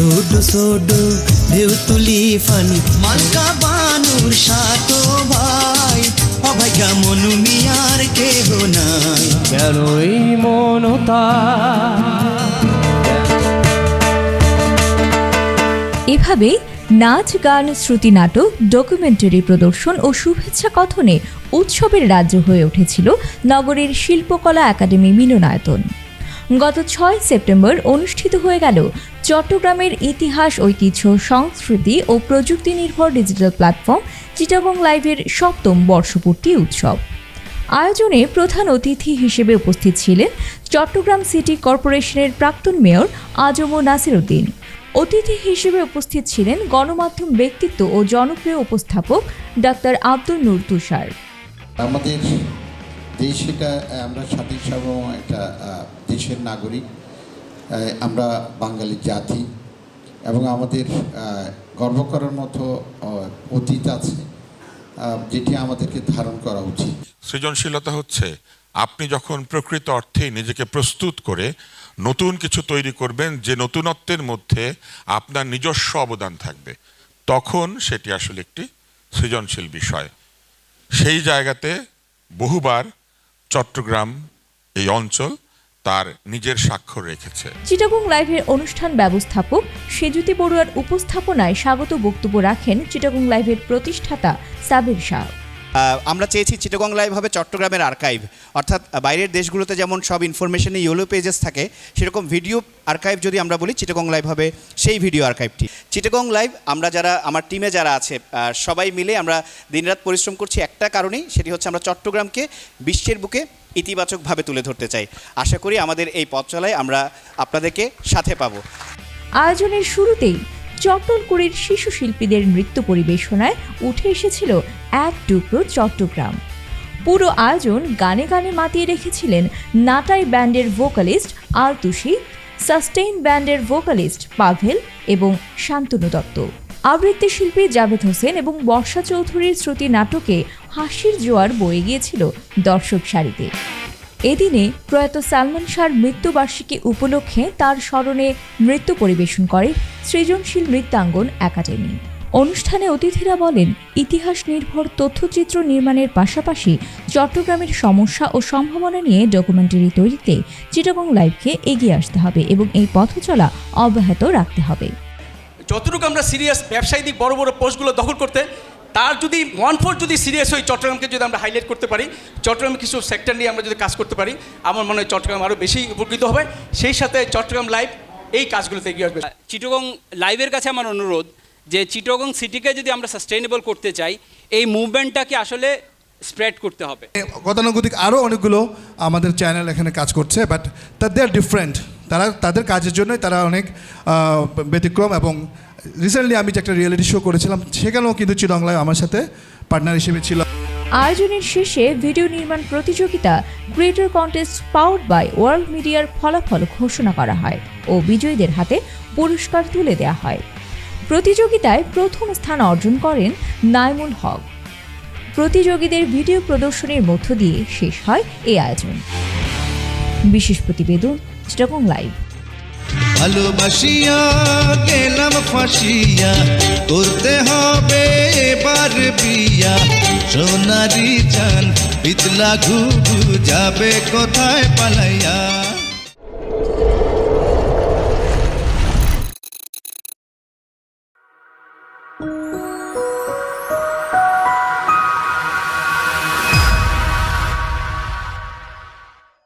সোডু সোডু ঢেউ তুলি ফানি। মালকা বানুর সাতো ভাই অভাগ্যা মনু মিয়ার কেহ নাই। কেনই মনতা এভাবেই নাচ গান শ্রুতি নাটক ডকুমেন্টারি প্রদর্শন ও শুভেচ্ছা কথনে উৎসবের রাজ্য হয়ে উঠেছিল নগরীর শিল্পকলা একাডেমি মিলনায়তন। গত ছয় সেপ্টেম্বর অনুষ্ঠিত হয়ে গেল চট্টগ্রামের ইতিহাস, ঐতিহ্য, সংস্কৃতি ও প্রযুক্তি নির্ভর ডিজিটাল প্ল্যাটফর্ম চিটাগং লাইভের সপ্তম বর্ষপূর্তি উৎসব। আয়োজনে প্রধান অতিথি হিসেবে উপস্থিত ছিলেন চট্টগ্রাম সিটি কর্পোরেশনের প্রাক্তন মেয়র আজম নাসির উদ্দিন অতিথি হিসেবে উপস্থিত ছিলেন গণমাধ্যম ব্যক্তিত্ব ও জনপ্রিয় উপস্থাপক ডাক্তার আব্দুল নূর তুষার। আমাদের দেশ এটা, আমরা স্বাধীন সার্বভৌম একটা দেশের নাগরিক আমরা বাঙালি জাতি, এবং আমাদের গর্ব করার মতো অতীত আছে যেটি আমাদেরকে ধারণ করা উচিত। সৃজনশীলতা হচ্ছে, আপনি যখন প্রকৃত অর্থেই নিজেকে প্রস্তুত করে নতুন কিছু তৈরি করবেন, যে নতুনত্বের মধ্যে আপনার নিজস্ব অবদান থাকবে, তখন সেটি আসলে একটি সৃজনশীল বিষয়। সেই জায়গাতে বহুবার চট্টগ্রাম এই অঞ্চল তার নিজের স্বাক্ষর রেখেছে। চিটাগং লাইভের অনুষ্ঠান ব্যবস্থাপক সেজুতি বড়ুয়ার উপস্থাপনায় স্বাগত বক্তব্য রাখেন চিটাগং লাইভের প্রতিষ্ঠাতা সাবির শাহ। আমরা চেয়েছি চিটাগং লাইভ হবে চট্টগ্রামের আর্কাইভ। অর্থাৎ বাইরের দেশগুলোতে যেমন সব ইনফরমেশনে ইয়েলো পেজেস থাকে, সেরকম ভিডিও আর্কাইভ যদি আমরা বলি, চিটাগং লাইভ হবে সেই ভিডিও আর্কাইভটি চিটাগং লাইভ, আমরা যারা, আমার টিমে যারা আছে সবাই মিলে আমরা দিনরাত পরিশ্রম করছি একটা কারণেই, সেটি হচ্ছে আমরা চট্টগ্রামকে বিশ্বের বুকে ইতিবাচকভাবে তুলে ধরতে চাই। আশা করি আমাদের এই পথ চলায় আমরা আপনাদেরকে সাথে পাবো। আয়োজনের শুরুতেই চট্টলকুড়ির শিশু শিল্পীদের নৃত্য পরিবেশনায় উঠে এসেছিল এক টুকরো চট্টগ্রাম। পুরো আয়োজন গানে গানে মাতিয়ে রেখেছিলেন নাটাই ব্যান্ডের ভোকালিস্ট আলতুষি সাস্টেইন ব্যান্ডের ভোকালিস্ট পাভেল এবং শান্তনু দত্ত। আবৃত্তি শিল্পী জাভেদ হোসেন এবং বর্ষা চৌধুরীর শ্রুতি নাটকে হাসির জোয়ার বয়ে গিয়েছিল দর্শক সারিতে। এদিনে প্রয়াত সালমান শাহর মৃত্যুবার্ষিকী উপলক্ষে তার স্মরণে নৃত্য পরিবেশন করে সৃজনশীল নৃত্যাঙ্গন একাডেমি। অনুষ্ঠানে অতিথিরা বলেন, ইতিহাস নির্ভর তথ্যচিত্র নির্মাণের পাশাপাশি চট্টগ্রামের সমস্যা ও সম্ভাবনা নিয়ে ডকুমেন্টারি তৈরিতে চিটাগং লাইভকে এগিয়ে আসতে হবে এবং এই পথ চলা অব্যাহত রাখতে হবে। যতটুকু আমরা সিরিয়াস ব্যবসায়ী দিক বড় বড় পোস্টগুলো দখল করতে তার যদি ওয়ান ফোর যদি সিরিয়াস হই চট্টগ্রামকে যদি আমরা হাইলাইট করতে পারি চট্টগ্রামে কিছু সেক্টর নিয়ে আমরা যদি কাজ করতে পারি আমার মনে হয় চট্টগ্রাম আরও বেশি উপকৃত হবে। সেই সাথে চট্টগ্রাম লাইভ এই কাজগুলোতে এগিয়ে আসবে। চিটগং লাইভের কাছে আমার অনুরোধ যে চিটগং সিটিকে যদি আমরা সাস্টেইনেবল করতে চাই এই মুভমেন্টটাকে আসলে স্প্রেড করতে হবে। গতানুগতিক আরও অনেকগুলো আমাদের চ্যানেল এখানে কাজ করছে বাট দে আর ডিফারেন্ট তারা তাদের কাজের জন্যই তারা অনেক ব্যতিক্রম এবং রিসেন্টলি আমি যে একটা রিয়েলিটি শো করেছিলাম, সেখানেও কিন্তু চিরংলায় আমার সাথে পার্টনার হিসেবে ছিল। আয়োজনের শেষে ভিডিও নির্মাণ প্রতিযোগিতা creator contest powered by world মিডিয়ার ফলাফল ঘোষণা করা হয় ও বিজয়ীদের হাতে পুরস্কার তুলে দেওয়া হয়। প্রতিযোগিতায় প্রথম স্থান অর্জন করেন নাইমুল হক। প্রতিযোগীদের ভিডিও প্রদর্শনীর মধ্য দিয়ে শেষ হয় এই আয়োজন। বিশেষ প্রতিবেদন চিটাগং লাইভ ভালোবাসিয়া, গেলাম ফাঁসিয়া, করতে হবে এবার বিয়া। সোনারি চান, পিতলা ঘুঘু যাবে কোথায় পালাইয়া?